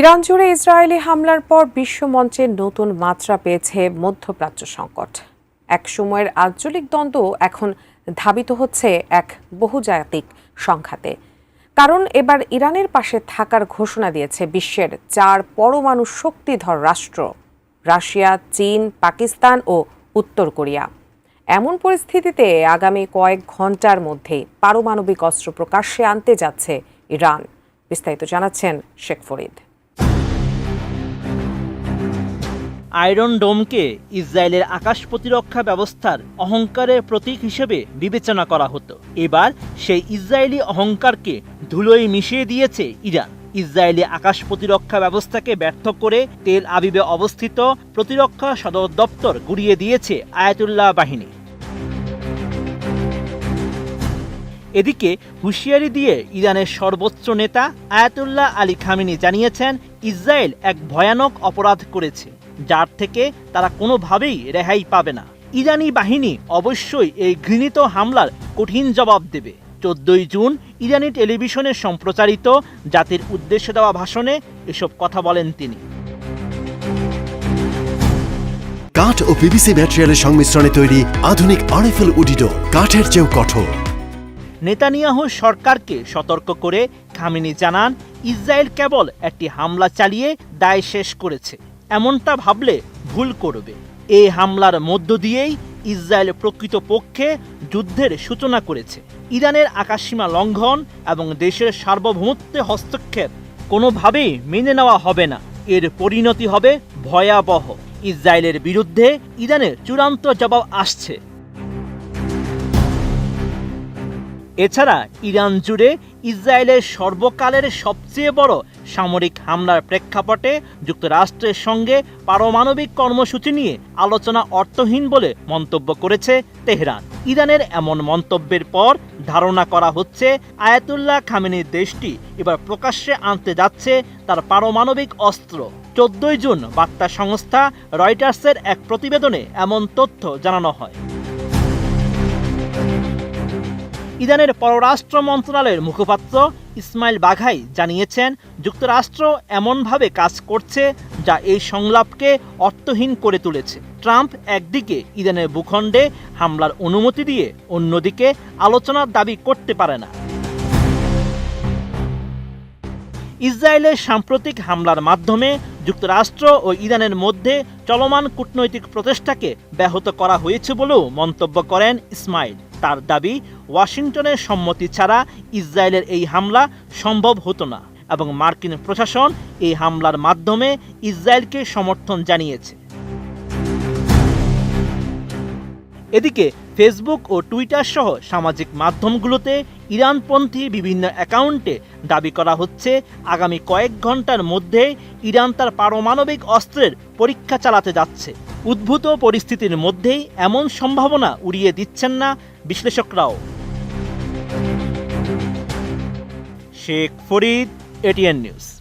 Iran জুড়ে Israeli হামলার পর বিশ্বমঞ্চে নতুন মাত্রা পেয়েছে মধ্যপ্রাচ্য সংকট। এক সময়ের আঞ্চলিক দ্বন্দ্ব এখন ধাবিত হচ্ছে এক বহুজাতিক সংঘাতে। কারণ এবার ইরানের পাশে থাকার ঘোষণা দিয়েছে বিশ্বের চার পরমাণু শক্তিধর রাষ্ট্র, রাশিয়া, চীন, পাকিস্তান ও উত্তর কোরিয়া। এমন পরিস্থিতিতে আগামী কয়েক ঘণ্টার মধ্যে পারমাণবিক অস্ত্র প্রকাশ্যে আনতে যাচ্ছে ইরান। বিস্তারিত জানাচ্ছেন শেখ ফরিদ। আয়রন ডোমকে ইসরায়েলের আকাশ প্রতিরক্ষা ব্যবস্থার অহংকারের প্রতীক হিসেবে বিবেচনা করা হতো। এবার সেই ইসরায়েলি অহংকারকে ধুলোয় মিশিয়ে দিয়েছে ইরান। ইসরায়েলি আকাশ প্রতিরক্ষা ব্যবস্থাকে ব্যর্থ করে তেল আবিবে অবস্থিত প্রতিরক্ষা সদর দপ্তর গুড়িয়ে দিয়েছে আয়াতুল্লাহ বাহিনী। এদিকে হুঁশিয়ারি দিয়ে ইরানের সর্বোচ্চ নেতা আয়াতুল্লাহ আলী খামিনি জানিয়েছেন, ইসরায়েল এক ভয়ানক অপরাধ করেছে। যার থেকে তারা কোনোভাবেই রেহাই পাবে না। ইরানি বাহিনী অবশ্যই এই ঘৃণিত হামলার কঠিন জবাব দেবে। চোদ্দই জুন ইরানি টেলিভিশনে সম্প্রচারিত জাতির উদ্দেশ্যে দেওয়া ভাষণে এসব কথা বলেন তিনি। কাঠ ও পিভিসি ম্যাটেরিয়ালের সংমিশ্রণে তৈরি আধুনিক আরএফএল উডিডো কাঠের চেয়েও কঠোর। নেতানিয়াহু সরকারকে সতর্ক করে খামিনি জানান ইসরায়েল কেবল একটি হামলা চালিয়ে দায় শেষ করেছে। এমনটা ভাবলে ভুল করবে। এই হামলার মধ্য দিয়েই ইসরায়েল প্রকৃতপক্ষে যুদ্ধের সূচনা করেছে। ইরানের আকাশসীমা লঙ্ঘন এবং দেশের সার্বভৌমত্বে হস্তক্ষেপ কোনোভাবেই মেনে নেওয়া হবে না। এর পরিণতি হবে ভয়াবহ। ইসরায়েলের বিরুদ্ধে ইরানের চূড়ান্ত জবাব আসছে। এছাড়া ইরান জুড়ে ইসরায়েলের সর্বকালের সবচেয়ে বড় সামরিক হামলার প্রেক্ষাপটে যুক্তরাষ্ট্রের সঙ্গে পারমাণবিক কর্মসূচি নিয়ে আলোচনা অর্থহীন বলে মন্তব্য করেছে তেহরান। ইরানের এমন মন্তব্যের পর ধারণা করা হচ্ছে, আয়াতুল্লাহ খামেনির দেশটি এবার প্রকাশ্যে আনতে যাচ্ছে তার পারমাণবিক অস্ত্র। চোদ্দই জুন বার্তা সংস্থা রয়টার্সের এক প্রতিবেদনে এমন তথ্য জানানো হয়। ইরানের পররাষ্ট্র মন্ত্রণালয়ের মুখপাত্র ইসমাইল বাঘাই জানিয়েছেন, যুক্তরাষ্ট্র এমনভাবে কাজ করছে যা এই সংলাপকে অর্থহীন করে তুলেছে। ট্রাম্প একদিকে ইরানের ভূখণ্ডে হামলার অনুমতি দিয়ে অন্যদিকে আলোচনার দাবি করতে পারে না। ইসরায়েলের সাম্প্রতিক হামলার মাধ্যমে যুক্তরাষ্ট্র ও ইরানের মধ্যে চলমান কূটনৈতিক প্রচেষ্টাকে ব্যাহত করা হয়েছে বলেও মন্তব্য করেন ইসমাইল। তার দাবি, ওয়াশিংটনের সম্মতি ছাড়া ইসরায়েলের এই হামলা সম্ভব হতো না এবং মার্কিন প্রশাসন এই হামলার মাধ্যমে ইসরায়েলকে সমর্থন জানিয়েছে। এদিকে, ফেসবুক ও টুইটার সহ সামাজিক মাধ্যমগুলোতে ইরানপন্থী বিভিন্ন অ্যাকাউন্টে দাবি করা হচ্ছে, আগামী কয়েক ঘণ্টার মধ্যে ইরান তার পারমাণবিক অস্ত্রের পরীক্ষা চালাতে যাচ্ছে। উদ্ভূত পরিস্থিতির মধ্যেই এমন সম্ভাবনা উড়িয়ে দিচ্ছেন না বিশ্লেষকরাও। Sheikh Farid ATN News